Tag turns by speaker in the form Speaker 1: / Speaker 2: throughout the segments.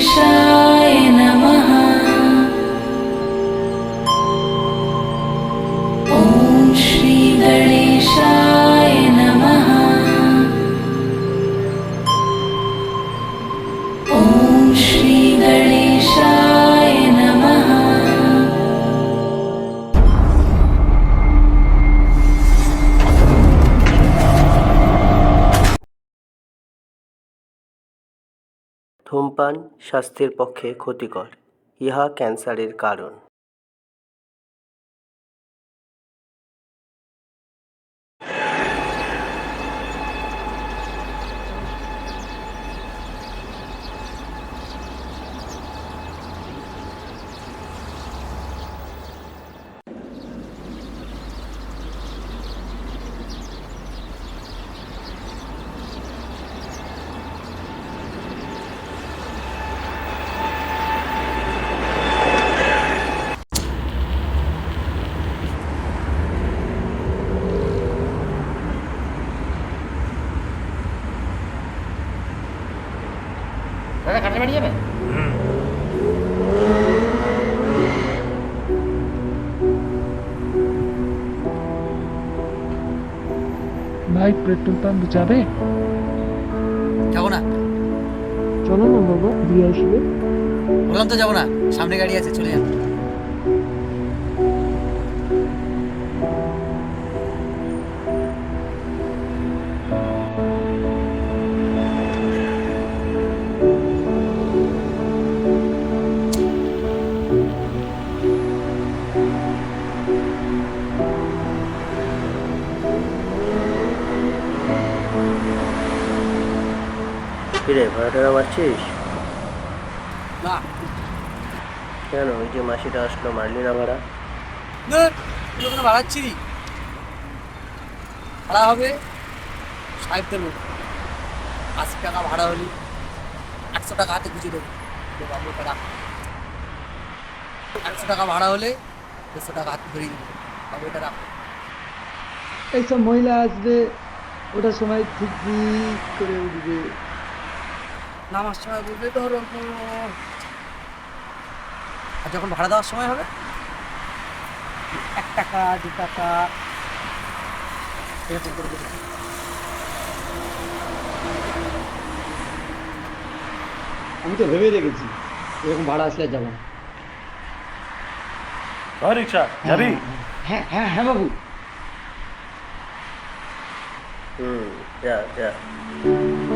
Speaker 1: 生。
Speaker 2: ধূমপান স্বাস্থ্যের পক্ষে ক্ষতিকর। ইহা ক্যান্সারের কারণ।
Speaker 3: ভাই পেট্রোল পাম্প যাবে?
Speaker 4: যাব না।
Speaker 3: চলো না বাবা দিয়ে আসবে।
Speaker 4: বললাম তো যাব না সামনে গাড়ি আছে চলে যাব।
Speaker 2: কিরে ভাড়াটা মারছিস
Speaker 4: না।
Speaker 2: কেন? ওই যে মাসিটা আসলো মারলি না ভাড়া?
Speaker 4: ওখানে বাড়াচ্ছি ভাড়া হবে ষাট দেবো। আশি টাকা ভাড়া হলে একশো টাকা হাতে গুছিয়ে দেবো। দেবো আমি ওটা একশো টাকা ভাড়া হলে দেড়শো টাকা হাতে ধরিয়ে দেবো। ওটা রাখব
Speaker 3: এইসব মহিলা আসবে ওটার সময় ঠিক ঠিক করে উঠবে।
Speaker 4: নামার সময় বলবে ধরো আর যখন ভাড়া দেওয়ার সময় হবে এক টাকা দু টাকা এরকম করে দেবে।
Speaker 5: আমি তো ভেবে রেখেছি এরকম ভাড়া আসলে যাব না।
Speaker 6: রিক্সা যাবি
Speaker 5: হ্যাঁ হ্যাঁ হ্যাঁ বাবু
Speaker 2: হুম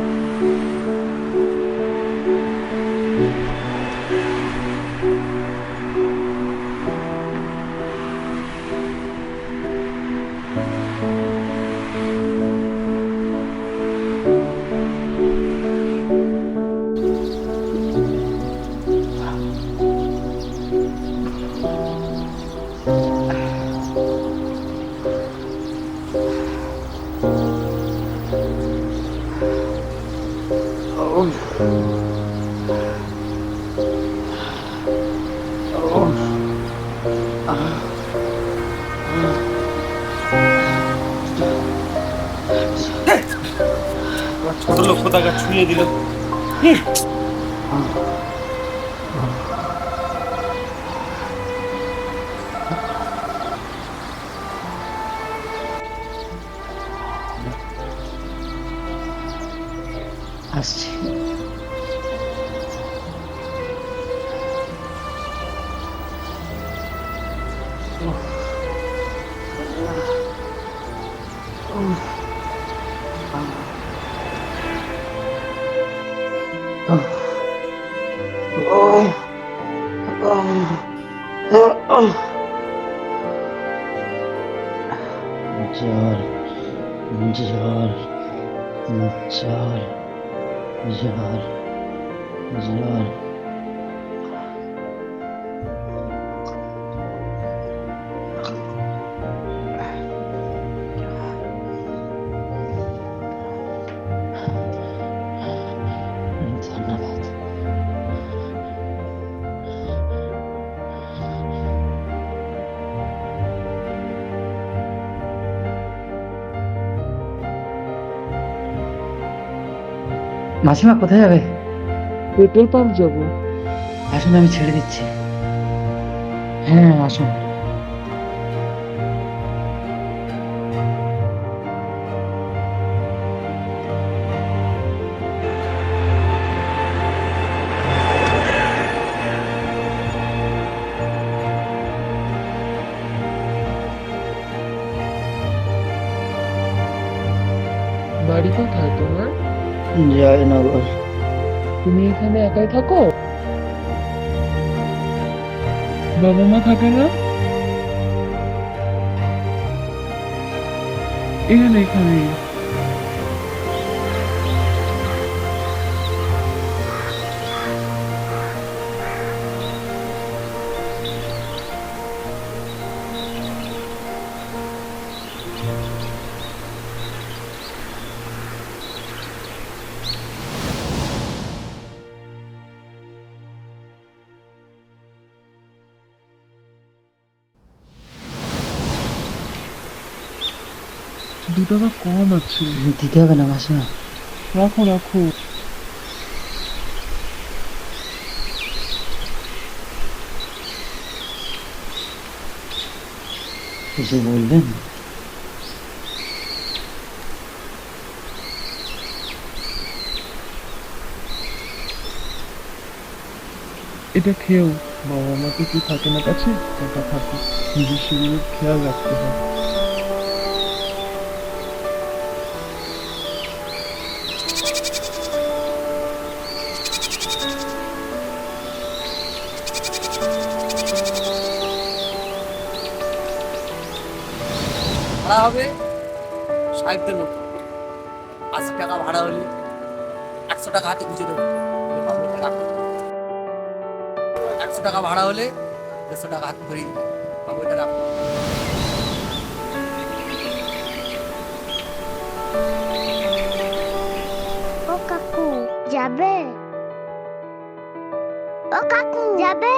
Speaker 6: কোথাকা ছুঁয়ে দিল।
Speaker 5: আসছি। জ্বর জ্বর জ্বর জ্বর জ্বর মাসিমা কোথায় যাবে?
Speaker 7: পেট্রোল পাম্প যাব।
Speaker 5: আসুন আমি ছেড়ে দিচ্ছি। হ্যাঁ আসুন।
Speaker 7: বাড়ি কোথায় তোমার?
Speaker 5: জয়নগর
Speaker 7: তুমি এখানে একাই থাকো? বাবা মা থাকে না? এখানে এখানে দু টাকা কম আছে।
Speaker 5: দিতে হবে না মাসিমা।
Speaker 7: রাখো রাখো।
Speaker 5: কিছু বলবেন?
Speaker 7: এটা খেয়েও বাবা মাকে কি থাকে না কাছে? এটা থাকে নিজের শরীরের খেয়াল রাখতে হয়।
Speaker 4: ভাড়া হবে সাহেবদের মতো। আশি টাকা ভাড়া হলে একশো টাকা হাতে গুঁজে দেবো। একশো টাকা ভাড়া হলে দেড়শো টাকা হাতে ধরিয়ে দিবে। বাবু এটা রাখো
Speaker 8: ও কাকু যাবে? ও কাকু যাবে?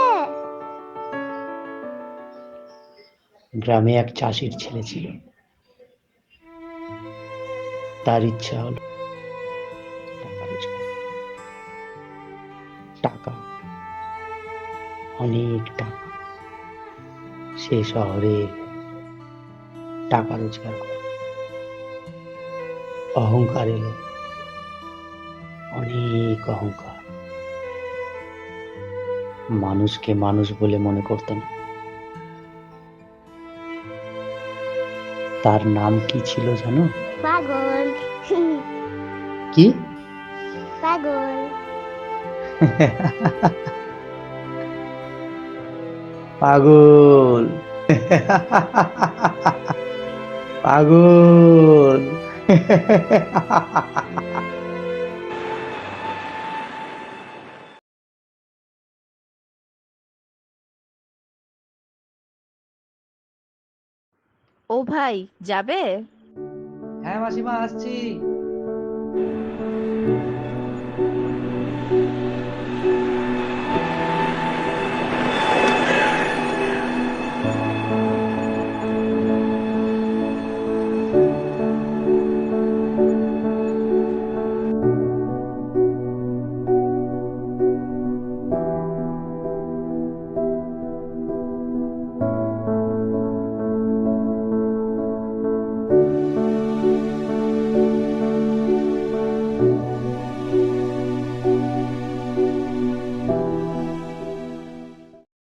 Speaker 5: গ্রামে এক চাষির ছেলে ছিল। তার ইচ্ছা হলো। টাকা অনেক টাকা। সে শহরে টাকা রোজগার করে। অহংকার এলো অনেক অহংকার। মানুষকে মানুষ বলে মনে করতো না। তার নাম কি ছিল জানো?
Speaker 8: পাগল।
Speaker 5: কি?
Speaker 8: পাগল।
Speaker 5: পাগল। পাগল।
Speaker 9: ও ভাই যাবে?
Speaker 5: হ্যাঁ মাসিমা আসছি।